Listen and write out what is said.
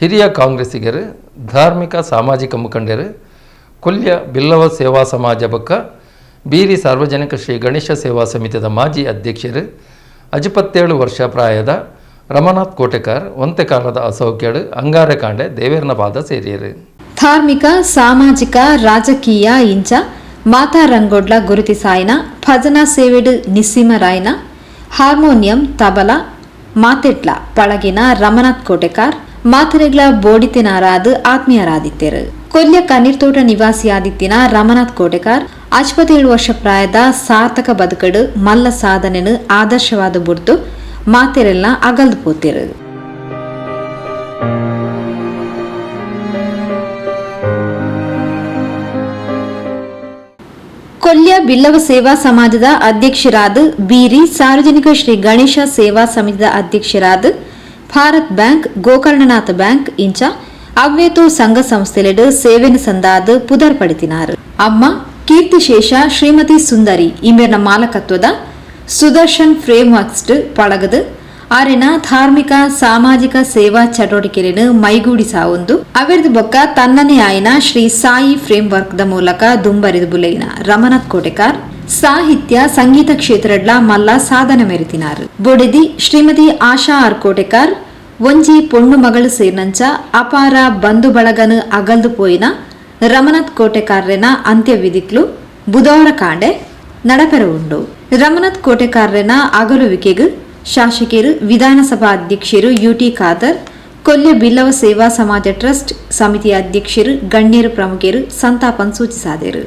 ಹಿರಿಯ ಕಾಂಗ್ರೆಸ್ಸಿಗರು, ಧಾರ್ಮಿಕ ಸಾಮಾಜಿಕ ಮುಖಂಡರು, ಕುಲ್ಯ ಬಿಲ್ಲವ ಸೇವಾ ಸಮಾಜ ಬಕ್ಕ, ಬೀರಿ ಸಾರ್ವಜನಿಕ ಶ್ರೀ ಗಣೇಶ ಸೇವಾ ಸಮಿತಿಯ ಮಾಜಿ ಅಧ್ಯಕ್ಷರು, ಅಜಿಪತ್ತೇಳು ವರ್ಷ ಪ್ರಾಯದ ರಮನಾಥ್ ಕೋಟೆಕಾರ್ ಒಂತೆ ಕಾಲದ ಅಸೌಖ್ಯಡು ದೇವೇರ್ನಪಾದ ಕಾಂಡೆ ದೇವೇರ್ನ ಪಾದ ಸೇರಿಯರು. ಧಾರ್ಮಿಕ, ಸಾಮಾಜಿಕ, ರಾಜಕೀಯ ಇಂಚ ಮಾತಾ ರಂಗೋಡ್ಲ ಗುರುತಿಸಾಯಿನ ಭಜನಾ ಸೇವೆಡು ನಿಸ್ಸಿಮರಾಯ್ನ ಹಾರ್ಮೋನಿಯಂ ತಬಲ ಮಾತೆಟ್ಲ ಪಳಗಿನ ರಮನಾಥ್ ಕೋಟೆಕಾರ್ ಮಾತರೆಗ್ಲ ಬೋಡಿತಿನಾರಾದು ಆತ್ಮೀಯರಾದಿತ್ತೆರ್. ಕೊಲ್ಯ ಕಣ್ಣೀರ್ತೋಟ ನಿವಾಸಿಯಾದಿತ್ತಿನ ರಮನಾಥ್ ಕೋಟೆಕಾರ್ ಅಚ್ಪತ್ತೇಳು ವರ್ಷ ಪ್ರಾಯದ ಸಾರ್ಥಕ ಬದುಕಡು ಮಲ್ಲ ಸಾಧನೆನು ಆದರ್ಶವಾದ ಬುಡ್ತು ಮಾತೆರೆಲ್ಲ ಅಗಲ್ದು ಪೋತಿರು. ಕೊಲ್ಯ ಬಿಲ್ಲವ ಸೇವಾ ಸಮಾಜದ ಅಧ್ಯಕ್ಷರಾದ ಬೀರಿ ಸಾರ್ವಜನಿಕ ಶ್ರೀ ಗಣೇಶ ಸೇವಾ ಸಮಿತಿದ ಅಧ್ಯಕ್ಷರಾದ ಭಾರತ್ ಬ್ಯಾಂಕ್ ഗോകർണനാഥ് ಬ್ಯಾಂಕ್, ಇಂಚ ಅವ್ವೇತು ಸಂಘ ಸಂಸ್ಥೆಲೆಡು ಸೇವೆನ ಸಂದಾದ ಪುದರ್ ಪಡಿತಿನಾರು. ಅಮ್ಮ ಕೀರ್ತಿಶೇಷ ಶ್ರೀಮತಿ ಸುಂದರಿ, ಇಮೇರ್ನ ಮಾಲಕತ್ವದ ಸುದರ್ಶನ್ ಫ್ರೇಮ್ ವರ್ಕ್ಸ್ ಪಳಗದು, ಆರಿನ ಧಾರ್ಮಿಕ, ಸಾಮಾಜಿಕ ಸೇವಾ ಚಟುವಟಿಕೆಯನ್ನು ಮೈಗೂಡಿಸಾವೊಂದು ಅವಿರ್ದು ಬೊಕ್ಕ ತನ್ನನೇ ಆಯ್ನ ಶ್ರೀ ಸಾಯಿ ಫ್ರೇಮ್ ವರ್ಕ್ ದ ಮೂಲಕ ದುಂಬರಿದು ಬುಲೈನ ರಮನಾಥ್ ಕೋಟೆಕಾರ್, ಸಾಹಿತ್ಯ, ಸಂಗೀತ ಕ್ಷೇತ್ರಡ್ಲ ಮಲ್ಲ ಸಾಧನೆ ಮೆರೆತಿನಾರು. ಬೊಡಿದಿ ಶ್ರೀಮತಿ ಆಶಾ ಆರ್ ಕೋಟೆಕಾರ್ ಒಂಜಿ ಪೊಣ್ಣು ಮಗಳು ಸೇರ್ನಂಚ ಅಪಾರ ಬಂಧು ಬಳಗನು ಅಗಲ್ದು ಪೋಯಿನ ರಮನಾಥ್ ಕೋಟೆಕಾರ್ರೆನ ಅಂತ್ಯವಿಧಿಕ್ಲು ಬುಧವಾರ ಕಾಂಡೆ ನಡಪೆರ ಉಂಡು ರಮನಾಥ್ ಕೋಟೆಕಾರ್ರೆನ ಅಗಲುವಿಕೆಗು ಶಾಸಕರು ವಿಧಾನಸಭಾ ಅಧ್ಯಕ್ಷರು ಯುಟಿ ಖಾದರ್, ಕೊಲ್ಯ ಬಿಲ್ಲವ ಸೇವಾ ಸಮಾಜ ಟ್ರಸ್ಟ್ ಸಮಿತಿಯ ಅಧ್ಯಕ್ಷರು ಗಣ್ಯರು ಪ್ರಮುಖರು ಸಂತಾಪನ್ ಸೂಚಿಸಿದರು.